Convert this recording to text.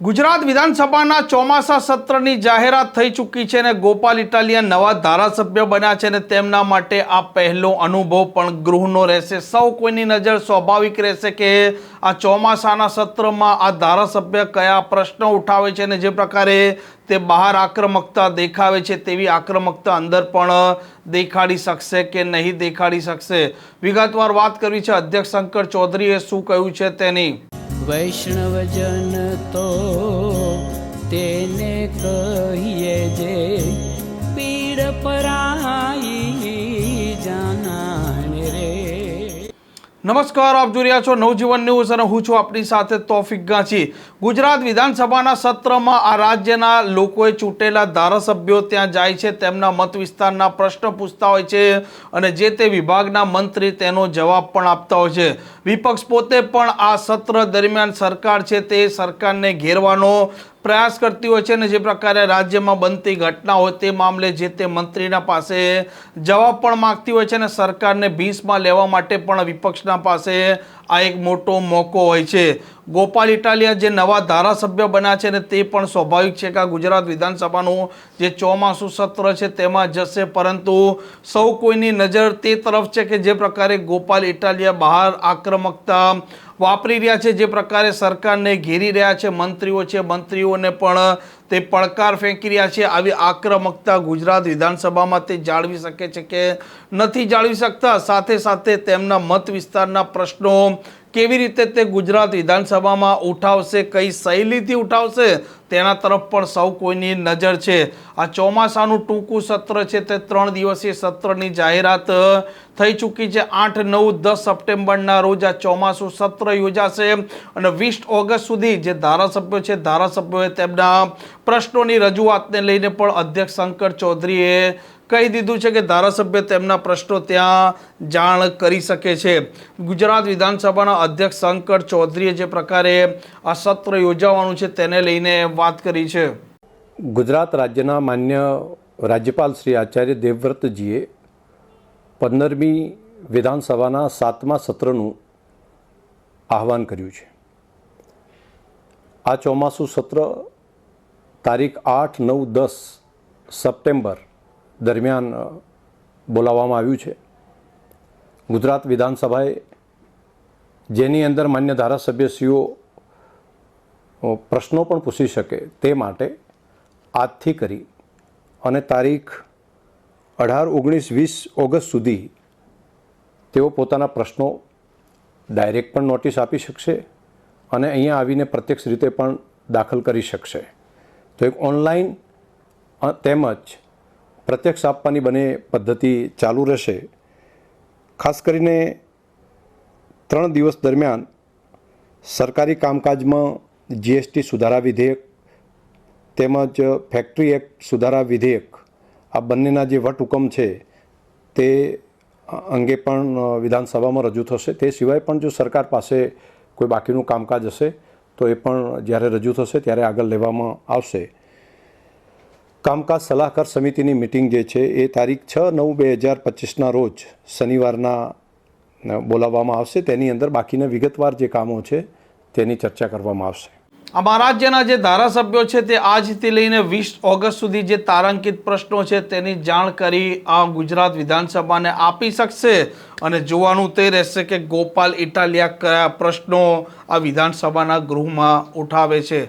ગુજરાત વિધાનસભાના ચોમાસા સત્રની જાહેરાત થઈ ચૂકી છે અને ગોપાલ ઇટાલિયા નવા ધારાસભ્ય બન્યા છે અને તેમના માટે આ પહેલો અનુભવ પણ ગૃહનો રહેશે. સૌ કોઈની નજર સ્વાભાવિક રહેશે કે આ ચોમાસાના સત્રમાં આ ધારાસભ્ય કયા પ્રશ્નો ઉઠાવે છે અને જે પ્રકારે તે બહાર આક્રમકતા દેખાવે છે તેવી આક્રમકતા અંદર પણ દેખાડી શકશે કે નહીં દેખાડી શકશે? વિગતવાર વાત કરવી છે અધ્યક્ષ શંકર ચૌધરીએ શું કહ્યું છે તેની? વૈષ્ણવજન તો તેને કહીએ જે પીડ પરાઈ જાનાને રે. નમસ્કાર, આપ જોઈ રહ્યા છો નવજીવન ન્યૂઝ અને હું છું આપની સાથે તોફિક ગાંચી. ગુજરાત વિધાનસભાના સત્રમાં આ રાજ્યના લોકોએ ચૂંટેલા ધારાસભ્યો ત્યાં જાય છે, તેમના મત વિસ્તારના પ્રશ્ન પૂછતા હોય છે અને જે તે વિભાગના મંત્રી તેનો જવાબ પણ આપતા હોય છે. વિપક્ષ પોતે પણ આ સત્ર દરમિયાન સરકાર છે તે સરકારને ઘેરવાનો પ્રયાસ કરતી હોય છે અને જે પ્રકારે રાજ્યમાં બનતી ઘટના હોય તે મામલે જે તે મંત્રીના પાસે જવાબ પણ માંગતી હોય છે અને સરકારને ભીસમાં લેવા માટે પણ વિપક્ષના પાસે આ એક મોટો મોકો હોય છે. ગોપાલ ઇટાલિયા જે નવા ધારાસભ્ય બન્યા છે ને તે પણ સ્વાભાવિક છે કે આ ગુજરાત વિધાનસભાનું જે ચોમાસું સત્ર છે તેમાં જશે. પરંતુ સૌ કોઈની નજર તે તરફ છે કે જે પ્રકારે ગોપાલ ઇટાલિયા બહાર આક્રમકતા વાપરી રહ્યા છે, જે પ્રકારે સરકારને ઘેરી રહ્યા છે, મંત્રીઓ છે, મંત્રીઓને પણ તે પડકાર ફેંકી રહ્યા છે, આવી આક્રમકતા ગુજરાત વિધાનસભામાં તે જાળવી શકે છે કે નથી જાળવી શકતા? સાથે સાથે તેમના મત વિસ્તારના પ્રશ્નો કેવી રીતે તે ગુજરાત વિધાનસભામાં ઉઠાવશે, કઈ શૈલીથી ઉઠાવશે, તેના તરફ પણ સૌ કોઈની નજર છે. આ ચોમાસાનું ટૂંકું સત્ર છે તે ત્રણ દિવસીય સત્રની જાહેરાત થઈ ચૂકી છે. આઠ, નવ, દસ સપ્ટેમ્બરના રોજ આ ચોમાસું સત્ર યોજાશે અને વીસ ઓગસ્ટ સુધી જે ધારાસભ્યો છે, ધારાસભ્યોએ તેમના પ્રશ્નોની રજૂઆતને લઈને પણ અધ્યક્ષ શંકર ચૌધરીએ કહી દીધું છે કે ધારાસભ્ય તેમના પ્રશ્નો ત્યાં જાણ કરી શકે છે. ગુજરાત વિધાનસભાના અધ્યક્ષ શંકર ચૌધરીએ જે પ્રકારે આ સત્ર યોજાવાનું છે તેને લઈને વાત કરી છે. ગુજરાત રાજ્યના માન્ય રાજ્યપાલ શ્રી આચાર્ય દેવવ્રતજીએ પંદરમી વિધાનસભાના સાતમા સત્રનું આહવાન કર્યું છે. આ ચોમાસું સત્ર તારીખ આઠ નવ દસ સપ્ટેમ્બર દરમિયાન બોલાવવામાં આવ્યું છે. ગુજરાત વિધાનસભાએ જેની અંદર માન્ય ધારાસભ્યશ્રીઓ સીઓ પ્રશ્નો પણ પૂછી શકે તે માટે આજથી કરી અને તારીખ અઢાર, ઓગણીસ, વીસ ઓગસ્ટ સુધી તેઓ પોતાના પ્રશ્નો ડાયરેક્ટ પણ નોટિસ આપી શકશે અને અહીંયા આવીને પ્રત્યક્ષ રીતે પણ દાખલ કરી શકશે. તો એક ઓનલાઈન તેમજ પ્રત્યક્ષ આપવાની બંને પદ્ધતિ ચાલુ રહેશે. ખાસ કરીને ત્રણ દિવસ દરમિયાન સરકારી કામકાજમાં જીએસટી સુધારા વિધેયક તેમજ ફેક્ટરી એક્ટ સુધારા વિધેયક, આ બંનેના જે વટહુકમ છે તે અંગે પણ વિધાનસભામાં રજૂ થશે. તે સિવાય પણ જો સરકાર પાસે કોઈ બાકીનું કામકાજ હશે, તો એ પણ જ્યારે રજૂ થશે ત્યારે આગળ લેવામાં આવશે. કામકાજ સલાહકાર સમિતિની મિટિંગ જે છે એ તારીખ છ નવ બે હજાર પચીસના રોજ શનિવારના બોલાવવામાં આવશે. તેની અંદર બાકીના વિગતવાર જે કામો છે તેની ચર્ચા કરવામાં આવશે. આમાં રાજ્યના જે ધારાસભ્યો છે તે આજથી લઈને વીસ ઓગસ્ટ સુધી જે તારાંકિત પ્રશ્નો છે તેની જાણકારી આ ગુજરાત વિધાનસભાને આપી શકશે અને જોવાનું તે રહેશે કે ગોપાલ ઇટાલિયા કયા પ્રશ્નો આ વિધાનસભાના ગૃહમાં ઉઠાવે છે.